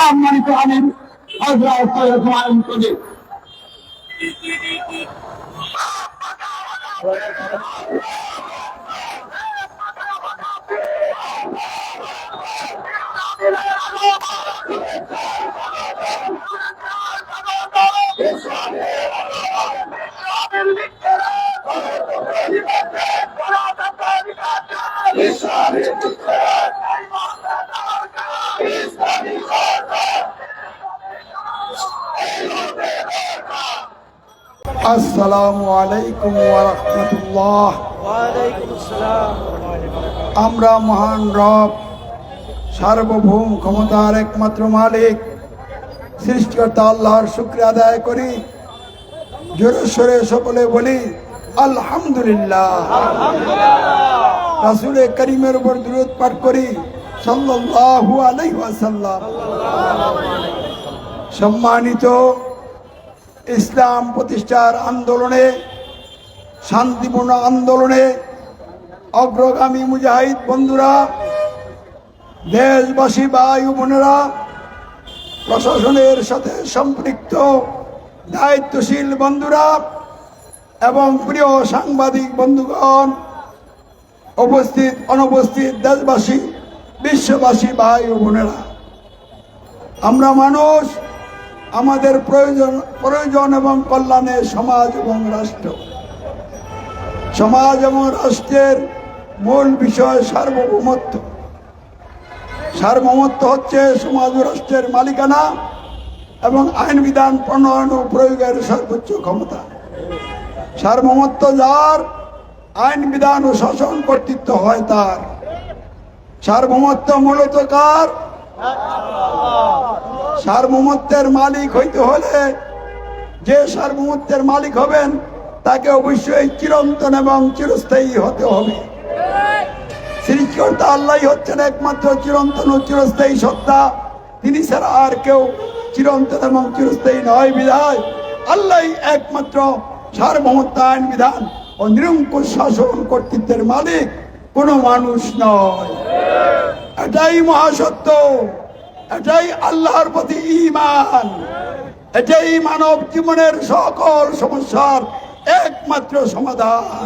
সম্মানিত আমির হজরত সৈয়দ হুমায়ুন কবির। আসসালামু আলাইকুম ওরহমতুল্লাহ আমরা মহান রব, সার্বভৌম ক্ষমতার একমাত্র মালিক, সৃষ্টিকর্তা আল্লাহর শুক্রিয়া আদায় করি। জোরে সরে সকলে বলি, আলহামদুলিল্লাহ। রাসুলে করিমের উপর দূরত পাঠ করি, সাল্লাল্লাহু আলাইহি সম্মানিত ইসলাম প্রতিষ্ঠার আন্দোলনে, শান্তিপূর্ণ আন্দোলনে অগ্রগামী মুজাহিদ বন্ধুরা, দেশবাসী বায়ু বোনেরা, প্রশাসনের সাথে সম্পৃক্ত, দায়িত্বশীল বন্ধুরা এবং প্রিয় সাংবাদিক বন্ধুগণ, উপস্থিত, অনুপস্থিত দেশবাসী, বিশ্ববাসী ও বোনেরা, আমরা মানুষ আমাদের প্রয়োজন প্রয়োজন এবং কল্যাণে সমাজ এবং রাষ্ট্র। সমাজ এবং রাষ্ট্রের মূল বিষয় সার্বভৌমত্ব। সার্বভৌমত্ব হচ্ছে সমাজ রাষ্ট্রের মালিকানা এবং আইন বিধান প্রণয়ন ও প্রয়োগের সর্বোচ্চ ক্ষমতা। সার্বভৌমত্ব যার আইন বিধান ও শাসন কর্তৃত্ব হয় তার। সার্বভৌমত্ব মূলত কার? সার্বভৌমত্বের মালিক হইতে হলে যে সার্বভৌমত্বের মালিক হবেন, তাকে অবশ্যই চিরন্তন এবং চিরস্থায়ী হতে হবে। সৃষ্টিকর্তা আল্লাহ হচ্ছেন একমাত্র চিরন্তন ও চিরস্থায়ী সত্তা। তিনি ছাড়া আর কেউ চিরন্তন এবং চিরস্থায়ী নয়, বিধায়। আল্লাহ একমাত্র সার্বভৌমত্ব আইন বিধান ও নিরঙ্কুশ শাসন কর্তৃত্বের মালিক কোনো মানুষ নয়। এটাই মহাসত্য। এটাই আল্লাহর প্রতি ইমান এটাই মানব জীবনের সকল সমস্যার একমাত্র সমাধান।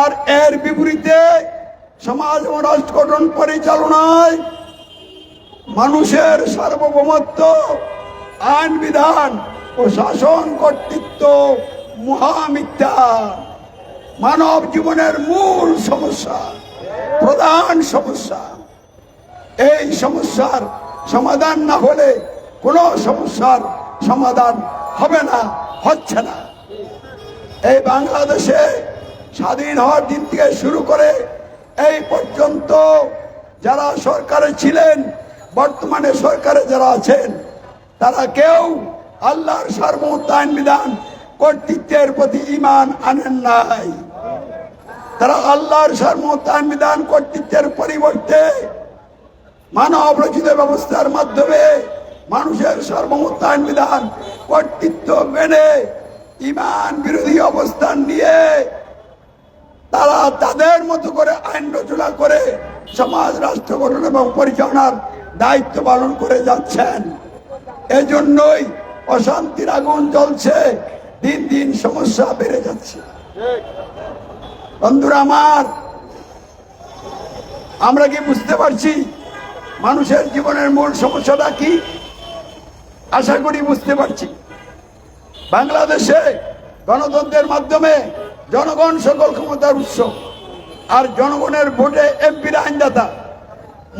আর এর বিপরীতে সমাজ ও রাষ্ট্র গঠন পরিচালনায় মানুষের সার্বভৌমত্ব, আইন বিধান ও শাসন কর্তৃত্ব মহামিথ্যা। মানব জীবনের মূল সমস্যা, প্রধান সমস্যা। এই সমস্যার সমাধান না হলে কোনো সমস্যার সমাধান হবে না, হচ্ছে না। এই বাংলাদেশে স্বাধীন হওয়ার দিন থেকে শুরু করে এই পর্যন্ত যারা সরকারে ছিলেন, বর্তমানে সরকারে যারা আছেন, তারা কেউ আল্লাহর সার্বভৌমত্ব আইন বিধান কর্তৃত্বের প্রতি ইমান আনেন নাই। তারা আল্লাহর সার্বভৌমত্ব আইন বিধান কর্তৃত্বের পরিবর্তে মানব রচিত ব্যবস্থার মাধ্যমে মানুষের সার্বভৌমত্ব আইন বিধান, কর্তৃত্ব মেনে ইমান বিরোধী অবস্থান নিয়ে তারা তাদের মতো করে আইন রচনা করে সমাজ, রাষ্ট্র গঠন এবং পরিচালনার দায়িত্ব পালন করে যাচ্ছেন। এজন্যই অশান্তির আগুন জ্বলছে, দিন দিন সমস্যা বেড়ে যাচ্ছে। বন্ধুরা আমার, আমরা কি বুঝতে পারছি মানুষের জীবনের মূল সমস্যাটা কি? আশা করি বুঝতে পারছি। বাংলাদেশে গণতন্ত্রের মাধ্যমে জনগণ সকল ক্ষমতার উৎস, আর জনগণের ভোটে এমপিরা আইনদাতা,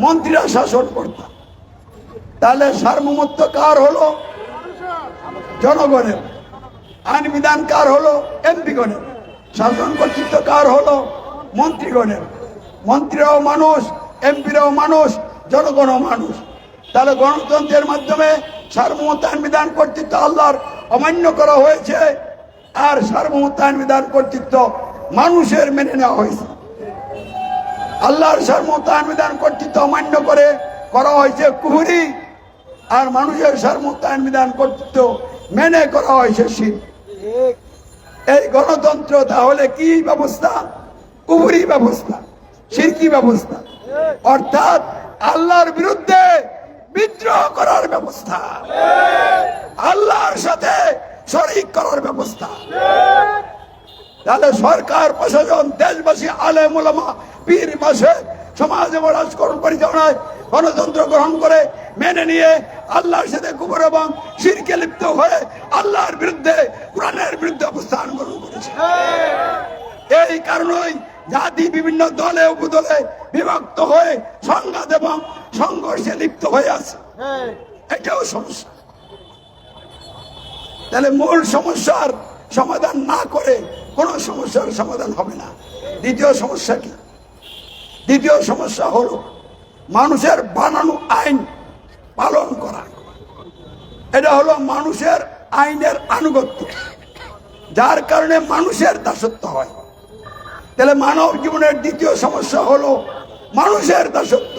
মন্ত্রীরা শাসন করতাম তাহলে সার্বভৌমত্ব কার হলো? জনগণের। আইন বিধান কার হলো? এমপিগণের। শাসন কর্তৃত্ব কার হলো? মন্ত্রীগণের। মন্ত্রীরাও মানুষ, এমপিরাও মানুষ জনগণও মানুষ। তাহলে গণতন্ত্রের মাধ্যমে সার্বভৌমত্ব বিধান কর্তৃত্ব আল্লাহর অমান্য করা হয়েছে, আর সার্বভৌমত্ব বিধান কর্তৃত্ব মানুষের মেনে নেওয়া হয়েছে। আল্লাহর সার্বভৌমত্ব বিধান কর্তৃত্ব অমান্য করে করা হয়েছে কুহুরি, আর মানুষের সার্বভৌমত্ব বিধান কর্তৃত্ব মেনে করা হয়েছে শিব এই গণতন্ত্র তাহলে কি ব্যবস্থা? কুহুরি ব্যবস্থা সিরকি ব্যবস্থা। অর্থাৎ আল্লাহর বিরুদ্ধে বিদ্রোহ করার ব্যবস্থা। আল্লাহর সাথে শরিক করার ব্যবস্থা। তাহলে সরকার, প্রশাসন, দেশবাসী আলে মোলামা পীর, মাসে, সমাজ এবং রাজকরণ পরিচালনায় গণতন্ত্র গ্রহণ করে মেনে নিয়ে আল্লাহর সাথে কুবর এবং শিরকে লিপ্ত হয়ে আল্লাহর বিরুদ্ধে, কোরআনের বিরুদ্ধে অবস্থান গ্রহণ করেছে। এই কারণেই জাতি বিভিন্ন দলে, উপদলে বিভক্ত হয়ে সংঘাত এবং সংঘর্ষে লিপ্ত হয়ে আছে। এটাও সমস্যা। তাহলে মূল সমস্যার সমাধান না করে কোনো সমস্যার সমাধান হবে না। দ্বিতীয় সমস্যা কি? দ্বিতীয় সমস্যা হলো মানুষের বানানো আইন পালন করা। এটা হলো মানুষের আইনের আনুগত্য যার কারণে মানুষের দাসত্ব হয়। তাহলে মানব জীবনের দ্বিতীয় সমস্যা হলো মানুষের দাসত্ব,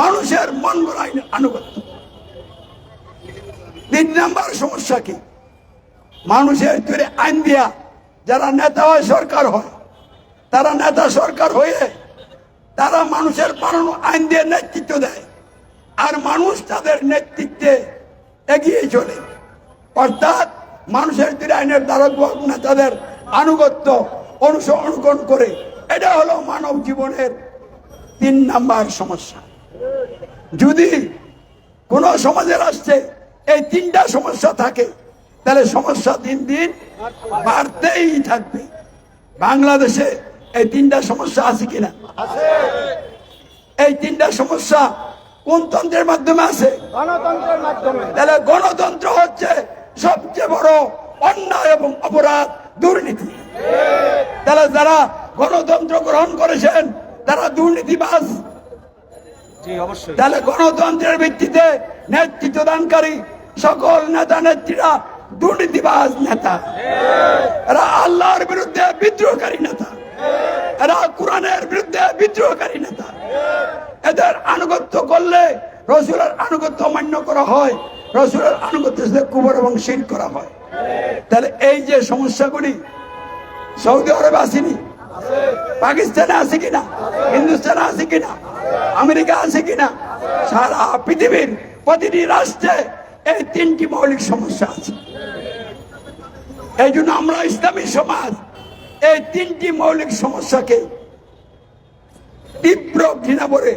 মানুষের মন আইনের আনুগত্য। তিন নাম্বার সমস্যা কি? মানুষের তৈরি আইন দিয়া যারা নেতা হয় সরকার হয়, তারা নেতা সরকার হয়ে তারা মানুষের বানানো আইন দিয়ে নেতৃত্ব দেয়, আর মানুষ তাদের নেতৃত্বে এগিয়ে চলে। অর্থাৎ মানুষের তৈরি আইনের দ্বারক নেতাদের আনুগত্য অনুসরণ করে, এটা হলো মানব জীবনের তিন নাম্বার সমস্যা। যদি কোন সমাজের আসছে এই তিনটা সমস্যা থাকে তাহলে সমস্যা দিন দিন বাড়তেই থাকবে। বাংলাদেশে এই তিনটা সমস্যা আছে কিনা? এই তিনটা সমস্যা কোন তন্ত্রের মাধ্যমে আছে? গণতন্ত্রের মাধ্যমে। তাহলে গণতন্ত্র হচ্ছে সবচেয়ে বড় অন্যায় এবং অপরাধ দুর্নীতি। তাহলে যারা গণতন্ত্র গ্রহণ করেছেন তারা দুর্নীতিবাজ জি তাহলে গণতন্ত্রের ভিত্তিতে নেতৃত্ব দানকারী সকল নেতা নেত্রীরা দুর্নীতিবাজ নেতা। এরা আল্লাহর বিরুদ্ধে বিদ্রোহকারী নেতা। এরা কোরআনের বিরুদ্ধে বিদ্রোহকারী নেতা। এদের আনুগত্য করলে রসুলের আনুগত্য মান্য করা হয় রসুলের আনুগত্য কুবর এবং শির করা হয়। তাহলে এই যে সমস্যাগুলি সৌদি আরবে আসেনি পাকিস্তানে আছে কিনা? হিন্দুস্তানে আছে কিনা? আমেরিকা আছে কিনা? সারা পৃথিবীর প্রতিটি রাষ্ট্রে এই তিনটি মৌলিক সমস্যা আছে। এই জন্য আমরা ইসলামী সমাজ এই তিনটি মৌলিক সমস্যাকে তীব্র ঘৃণা করে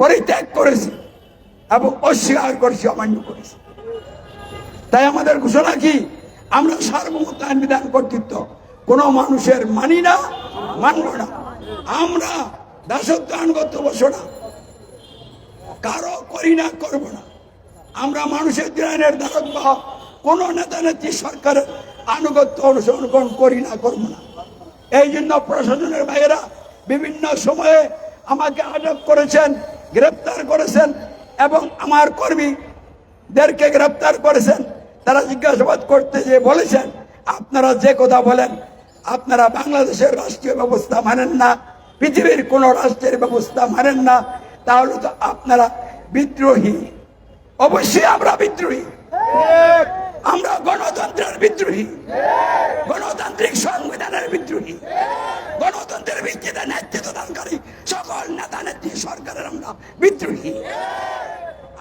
পরিত্যাগ করেছি এবং অস্বীকার করেছি, অমান্য করেছি। তাই আমাদের ঘোষণা কি? আমরা সার্বভৌমত্ব বিধান কর্তৃত্ব কোন মানুষের মানি না মানব না। আমরা দাসত্ব আনুগত্য বসো না। কারও করি না, করব না। আমরা মানুষের দিনের ধারক বা কোন নেতা নেত্রী সরকারের আনুগত্য অনুসরণ করি না, করব না। এই জন্য প্রশাসনের ভাইয়েরা বিভিন্ন সময়ে আমাকে আটক করেছেন, গ্রেপ্তার করেছেন এবং আমার কর্মীদেরকে গ্রেপ্তার করেছেন। তারা জিজ্ঞাসাবাদ করতে যে বলেছেন, আপনারা যে কথা বলেন আপনারা বাংলাদেশের রাষ্ট্রীয় ব্যবস্থা মানেন না, পৃথিবীর কোন রাষ্ট্রের ব্যবস্থা মানেন না, তাহলে তো আপনারা বিদ্রোহী। অবশ্যই আমরা বিদ্রোহী। আমরা গণতন্ত্রের বিদ্রোহী। গণতান্ত্রিক সংবিধানের বিদ্রোহী। গণতন্ত্রের ভিত্তিতে নেতৃত্ব দানকারী সকল নেতা নেত্রী সরকারের আমরা বিদ্রোহী।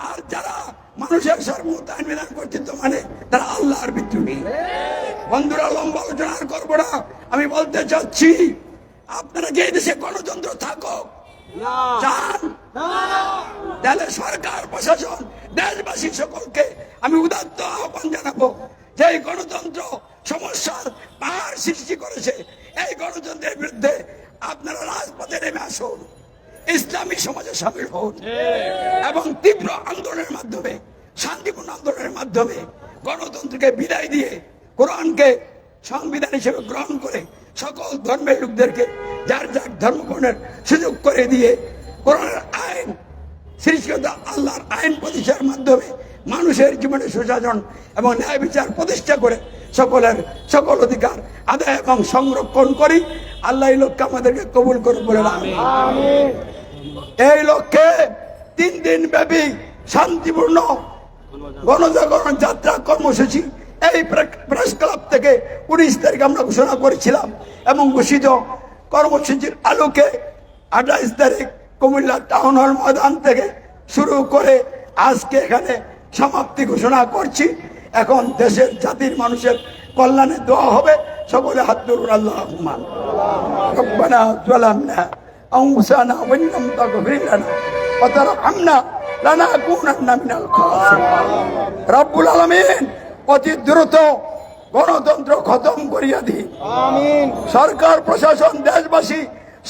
আর যারা মানুষের সর্বমত আইন বিধান কর্তৃত্ব মানে তারা আল্লাহর বিদ্রোহী। বন্ধুরা লম্বা আলোচনা আর করব না। আমি বলতে চাচ্ছি আপনারা যে দেশে গণতন্ত্র থাকুক চান। তাহলে সরকার প্রশাসন দেশবাসী সকলকে আমি উদাত্ত আহ্বান জানাব যে গণতন্ত্র সমস্যার পাহাড় সৃষ্টি করেছে। এই গণতন্ত্রের বিরুদ্ধে আপনারা রাজপথে নেমে আসুন। ইসলামী সমাজে সামিল হন। এবং তীব্র আন্দোলনের মাধ্যমে শান্তিপূর্ণ আন্দোলনের মাধ্যমে গণতন্ত্রকে বিদায় দিয়ে কোরআনকে সংবিধান হিসেবে গ্রহণ করে সকল ধর্মের লোকদেরকে যার যার ধর্মগ্রহণের সুযোগ করে দিয়ে কোরআনের আইন সৃষ্টিগত আল্লাহর আইন প্রতিষ্ঠার মাধ্যমে মানুষের জীবনে সুশাসন এবং ন্যায় বিচার প্রতিষ্ঠা করে সকলের সকল অধিকার আদায় এবং সংরক্ষণ করি আল্লাহ এই লক্ষ্যে আমাদেরকে কবুল করে বলে। এই লক্ষ্যে তিন দিন ব্যাপী শান্তিপূর্ণ গণজাগরণ যাত্রা কর্মসূচি এই প্রে- প্রেস ক্লাব থেকে উনিশ তারিখ আমরা ঘোষণা করেছিলাম এবং ঘোষিত কর্মসূচির আলোকে আঠাইশ তারিখ কুমিল্লা টাউন হল ময়দান থেকে শুরু করে আজকে এখানে সমাপ্তি ঘোষণা করছি এখন দেশের জাতির মানুষের কল্যাণে দোয়া হবে সকলে হাত ধরুন আল্লাহ রহমান ربنا ظلمنا أنفسنا وإن لم تغفر لنا وترحمنا لنكونن من الخاسرين রব্বুল আলামিন অতি দ্রুত গণতন্ত্র খতম করিয়া আমিন। সরকার প্রশাসন দেশবাসী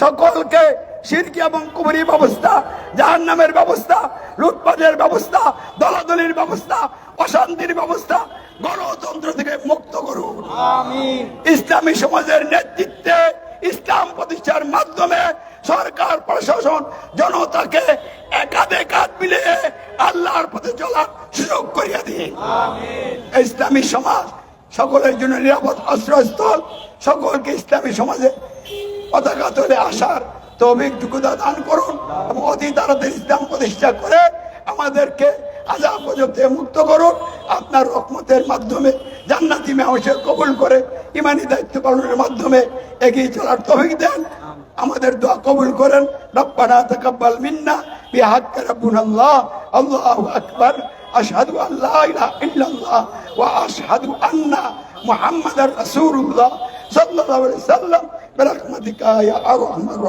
সকলকে সিরকি এবং কুবরি ব্যবস্থা জাহান নামের ব্যবস্থা লুটপাটের ব্যবস্থা দলাদলির ব্যবস্থা অশান্তির ব্যবস্থা গণতন্ত্র থেকে মুক্ত করুন। ইসলামী সমাজের নেতৃত্বে ইসলাম প্রতিষ্ঠার মাধ্যমে সরকার প্রশাসন জনতাকে একাধে কাঁধ মিলিয়ে করিয়া দিন ইসলামী সমাজ সকলের জন্য নিরাপদ আশ্রয়স্থল সকলকে ইসলামী সমাজে পতাকা তুলে আসার তৌফিক যোগ্যতা দান করুন এবং অতি তাড়াতাড়ি ইসলাম প্রতিষ্ঠা করে আমাদেরকে গজব থেকে মুক্ত করুন। আপনার রহমতের মাধ্যমে, জান্নাতি মেহসে কবুল করে, ইমানি দায়িত্ব পালনের মাধ্যমে এগিয়ে চলার তৌফিক দেন। আমাদের দোয়া কবুল করেন। রব্বানা তাকাব্বাল মিন্না বিহাক্কা রাব্বুনা আল্লাহ أشهد أن لا إله إلا الله وأشهد أن محمد رسول الله صلى الله عليه وسلم برحمتك يا أرحم الراحمين.